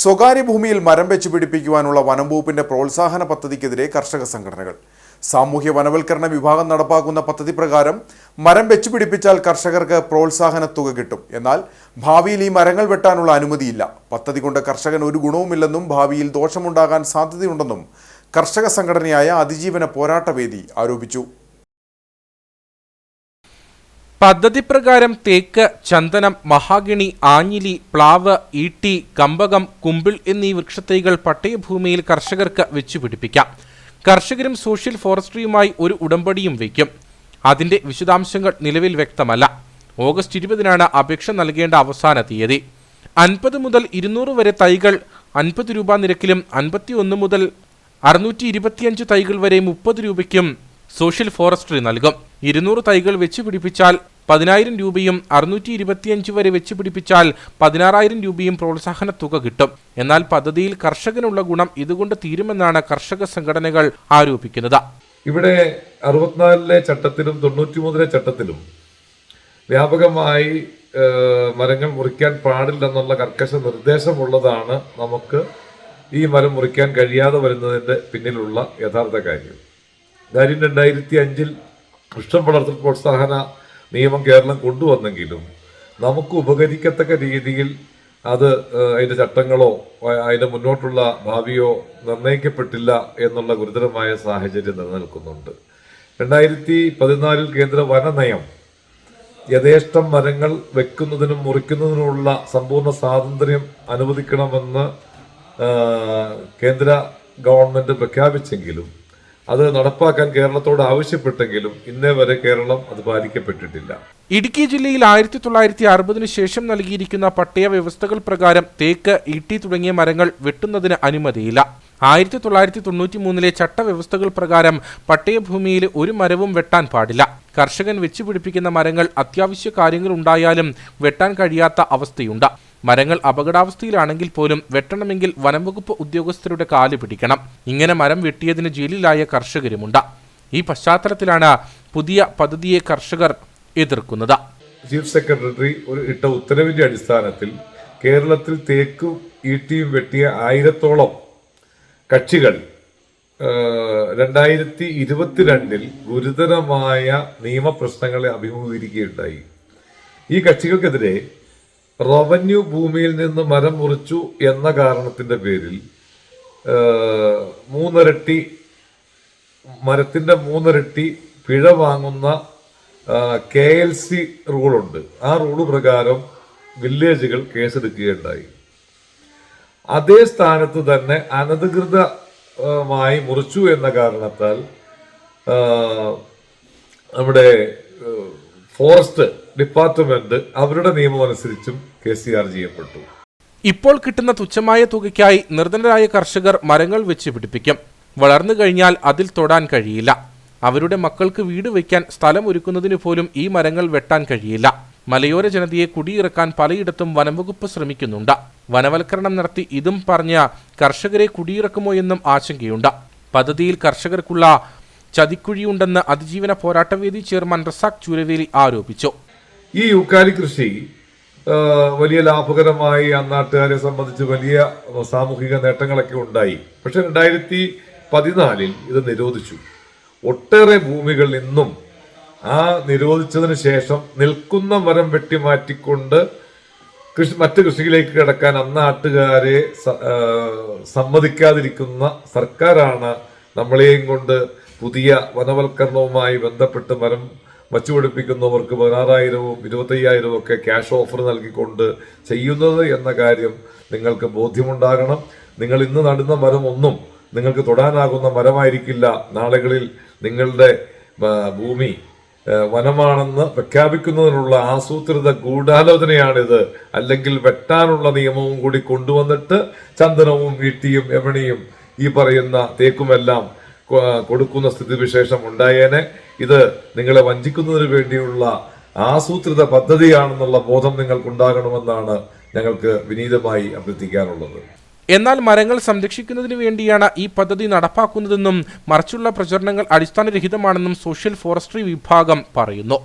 സ്വകാര്യ ഭൂമിയിൽ മരം വെച്ച് പിടിപ്പിക്കുവാനുള്ള വനം വകുപ്പിന്റെ പ്രോത്സാഹന പദ്ധതിക്കെതിരെ കർഷക സംഘടനകൾ. സാമൂഹ്യ വനവൽക്കരണ വിഭാഗം നടപ്പാക്കുന്ന പദ്ധതി പ്രകാരം മരം വെച്ച് പിടിപ്പിച്ചാൽ കർഷകർക്ക് പ്രോത്സാഹന തുക കിട്ടും. എന്നാൽ ഭാവിയിൽ ഈ മരങ്ങൾ വെട്ടാനുള്ള അനുമതിയില്ല. പദ്ധതി കൊണ്ട് കർഷകൻ ഒരു ഗുണവുമില്ലെന്നും ഭാവിയിൽ ദോഷമുണ്ടാകാൻ സാധ്യതയുണ്ടെന്നും കർഷക സംഘടനയായ അതിജീവന പോരാട്ടവേദി ആരോപിച്ചു. പദ്ധതി പ്രകാരം തേക്ക് ചന്ദനം മഹാഗണി ആഞ്ഞിലി പ്ലാവ് ഈട്ടി കമ്പകം കുമ്പിൾ എന്നീ വൃക്ഷത്തൈകൾ പട്ടയഭൂമിയിൽ കർഷകർക്ക് വെച്ചുപിടിപ്പിക്കാം കർഷകരും സോഷ്യൽ ഫോറസ്ട്രിയുമായി ഒരു ഉടമ്പടിയും വയ്ക്കും. അതിന്റെ വിശദാംശങ്ങൾ നിലവിൽ വ്യക്തമല്ല. ഓഗസ്റ്റ് ഇരുപതിനാണ് അപേക്ഷ നൽകേണ്ട അവസാന തീയതി. അൻപത് മുതൽ ഇരുന്നൂറ് വരെ തൈകൾ അൻപത് രൂപ നിരക്കിലും അൻപത്തി ഒന്ന് മുതൽ അറുന്നൂറ്റി ഇരുപത്തിയഞ്ച് തൈകൾ വരെ മുപ്പത് രൂപയ്ക്കും സോഷ്യൽ ഫോറസ്ട്രി നൽകും. ഇരുന്നൂറ് തൈകൾ വെച്ച് പിടിപ്പിച്ചാൽ പതിനായിരം രൂപയും അറുന്നൂറ്റി ഇരുപത്തിയഞ്ച് വരെ വെച്ച് പിടിപ്പിച്ചാൽ പതിനാറായിരം രൂപയും പ്രോത്സാഹന തുക കിട്ടും. എന്നാൽ പദ്ധതിയിൽ കർഷകനുള്ള ഗുണം ഇതുകൊണ്ട് തീരുമെന്നാണ് കർഷക സംഘടനകൾ ആരോപിക്കുന്നത്. ഇവിടെ അറുപത്തിനാലിലെ ചട്ടത്തിലും തൊണ്ണൂറ്റിമൂന്നിലെ ചട്ടത്തിലും വ്യാപകമായി മരങ്ങൾ മുറിക്കാൻ പാടില്ലെന്നുള്ള കർക്കശ നിർദ്ദേശമുള്ളതാണ് നമുക്ക് ഈ മരം മുറിക്കാൻ കഴിയാതെ വരുന്നതിന്റെ പിന്നിലുള്ള യഥാർത്ഥ കാര്യം. കാര്യം രണ്ടായിരത്തി അഞ്ചിൽ വൃക്ഷം വളർത്തൽ പ്രോത്സാഹന നിയമം കേരളം കൊണ്ടുവന്നെങ്കിലും നമുക്ക് ഉപകരിക്കത്തക്ക രീതിയിൽ അത് അതിന്റെ ചട്ടങ്ങളോ അതിന്റെ മുന്നോട്ടുള്ള ഭാവിയോ നിർണയിക്കപ്പെട്ടില്ല എന്നുള്ള ഗുരുതരമായ സാഹചര്യം നിലനിൽക്കുന്നുണ്ട്. രണ്ടായിരത്തി പതിനാലിൽ കേന്ദ്ര വനനയം യഥേഷ്ടം മരങ്ങൾ വെക്കുന്നതിനും മുറിക്കുന്നതിനുമുള്ള സമ്പൂർണ സ്വാതന്ത്ര്യം അനുവദിക്കണമെന്ന് കേന്ദ്ര ഗവൺമെന്റ് പ്രഖ്യാപിച്ചെങ്കിലും അത് നടപ്പാക്കാൻ കേരളത്തോട് ആവശ്യപ്പെട്ടെങ്കിലും ഇന്നേ വരെ കേരളം അത് പാലിക്കപ്പെട്ടിട്ടില്ല. ഇടുക്കി ജില്ലയിൽ ആയിരത്തി തൊള്ളായിരത്തി അറുപതിനു ശേഷം നൽകിയിരിക്കുന്ന പട്ടയ വ്യവസ്ഥകൾ പ്രകാരം തേക്ക് ഈട്ടി തുടങ്ങിയ മരങ്ങൾ വെട്ടുന്നതിന് അനുമതിയില്ല. ആയിരത്തി തൊള്ളായിരത്തി തൊണ്ണൂറ്റി മൂന്നിലെ ചട്ടവ്യവസ്ഥകൾ പ്രകാരം പട്ടയഭൂമിയിൽ ഒരു മരവും വെട്ടാൻ പാടില്ല. കർഷകൻ വെച്ചുപിടിപ്പിക്കുന്ന മരങ്ങൾ അത്യാവശ്യ കാര്യങ്ങൾ ഉണ്ടായാലും വെട്ടാൻ കഴിയാത്ത അവസ്ഥയുണ്ട്. മരങ്ങൾ അപകടാവസ്ഥയിലാണെങ്കിൽ പോലും വെട്ടണമെങ്കിൽ വനംവകുപ്പ് ഉദ്യോഗസ്ഥരുടെ കാൽ പിടിക്കണം. ഇങ്ങനെ മരം വെട്ടിയതിന് ജയിലിലായ കർഷകരുമുണ്ട്. ഈ പശ്ചാത്തലത്തിലാണ് പുതിയ പദ്ധതിയെ കർഷകർ എതിർക്കുന്നത്. ചീഫ് സെക്രട്ടറി ഒരു ഇട്ട ഉത്തരവിന്റെ അടിസ്ഥാനത്തിൽ കേരളത്തിൽ തേക്കും ഈട്ടിയും വെട്ടിയ ആയിരത്തോളം കക്ഷികൾ രണ്ടായിരത്തി ഇരുപത്തിരണ്ടിൽ ഗുരുതരമായ നിയമപ്രശ്നങ്ങളെ അഭിമുഖീകരിക്കുകയുണ്ടായി. ഈ കക്ഷികൾക്കെതിരെ റവന്യൂ ഭൂമിയിൽ നിന്ന് മരം മുറിച്ചു എന്ന കാരണത്തിന്റെ പേരിൽ മൂന്നിരട്ടി മരത്തിന്റെ മൂന്നിരട്ടി പിഴ വാങ്ങുന്ന കെ എൽ സി റൂളുണ്ട്. ആ റൂൾ പ്രകാരം വില്ലേജുകൾ കേസെടുക്കുകയുണ്ടായി. അതേ സ്ഥാനത്ത് തന്നെ അനധികൃതമായി മുറിച്ചു എന്ന കാരണത്താൽ നമ്മുടെ ഫോറസ്റ്റ് ഡിപ്പാർട്ട്മെന്റ് അവരുടെ നിയമം അനുസരിച്ചും കെ സി ആർ ചെയ്യപ്പെട്ടു. ഇപ്പോൾ കിട്ടുന്ന തുച്ഛമായ തുകയ്ക്കായി നിർധനരായ കർഷകർ മരങ്ങൾ വെച്ച് പിടിപ്പിക്കും. വളർന്നു കഴിഞ്ഞാൽ അതിൽ തൊടാൻ കഴിയില്ല. അവരുടെ മക്കൾക്ക് വീട് വയ്ക്കാൻ സ്ഥലം ഒരുക്കുന്നതിന് പോലും ഈ മരങ്ങൾ വെട്ടാൻ കഴിയില്ല. മലയോര ജനതയെ കുടിയിറക്കാൻ പലയിടത്തും വനംവകുപ്പ് ശ്രമിക്കുന്നുണ്ട്. വനവൽക്കരണം നടത്തി ഇതും പറഞ്ഞ കർഷകരെ കുടിയിറക്കുമോ എന്നും ആശങ്കയുണ്ട്. പദ്ധതിയിൽ കർഷകർക്കുള്ള ചതിക്കുഴിയുണ്ടെന്ന് അതിജീവന പോരാട്ടവേദി ചെയർമാൻ റസാഖ് ചൂരവേലി ആരോപിച്ചു. ഈ ഉക്കാലി കൃഷി വലിയ ലാഭകരമായി അന്നാട്ടുകാരെ നാട്ടുകാരെ സംബന്ധിച്ച് വലിയ സാമൂഹിക നേട്ടങ്ങളൊക്കെ ഉണ്ടായി. പക്ഷെ രണ്ടായിരത്തി പതിനാലിൽ ഇത് നിരോധിച്ചു. ഒട്ടേറെ ഭൂമികൾ ഇന്നും ആ നിരോധിച്ചതിന് ശേഷം നിൽക്കുന്ന മരം വെട്ടി മാറ്റിക്കൊണ്ട് കൃഷി മറ്റ് കൃഷിയിലേക്ക് കിടക്കാൻ അന്നാട്ടുകാരെ സമ്മതിക്കാതിരിക്കുന്ന സർക്കാരാണ് നമ്മളെയും കൊണ്ട് പുതിയ വനവൽക്കരണവുമായി ബന്ധപ്പെട്ട് മരം വച്ചുപിടിപ്പിക്കുന്നവർക്ക് പതിനാറായിരവും ഇരുപത്തയ്യായിരവും ഒക്കെ ക്യാഷ് ഓഫർ നൽകിക്കൊണ്ട് ചെയ്യുന്നത് എന്ന കാര്യം നിങ്ങൾക്ക് ബോധ്യമുണ്ടാകണം. നിങ്ങൾ ഇന്ന് നടുന്ന മരം ഒന്നും നിങ്ങൾക്ക് തൊടാനാകുന്ന മരമായിരിക്കില്ല. നാളുകളിൽ നിങ്ങളുടെ ഭൂമി വനമാണെന്ന് പ്രഖ്യാപിക്കുന്നതിനുള്ള ആസൂത്രിത ഗൂഢാലോചനയാണിത്. അല്ലെങ്കിൽ വെട്ടാനുള്ള നിയമവും കൂടി കൊണ്ടുവന്നിട്ട് ചന്ദനവും വീട്ടിയും എവണിയും ഈ പറയുന്ന തേക്കുമെല്ലാം കൊടുക്കുന്ന സ്ഥിതിവിശേഷം ഉണ്ടായേനെ. ഇത് നിങ്ങളെ വഞ്ചിക്കുന്നതിന് വേണ്ടിയുള്ള ആസൂത്രിത പദ്ധതിയാണെന്നുള്ള ബോധം നിങ്ങൾക്കുണ്ടാകണമെന്നാണ് ഞങ്ങൾക്ക് വിനീതമായി അഭ്യർത്ഥിക്കാനുള്ളത്. എന്നാൽ മരങ്ങൾ സംരക്ഷിക്കുന്നതിന് വേണ്ടിയാണ് ഈ പദ്ധതി നടപ്പാക്കുന്നതെന്നും മറിച്ചുള്ള പ്രചരണങ്ങൾ അടിസ്ഥാനരഹിതമാണെന്നും സോഷ്യൽ ഫോറസ്ട്രി വിഭാഗം പറയുന്നു.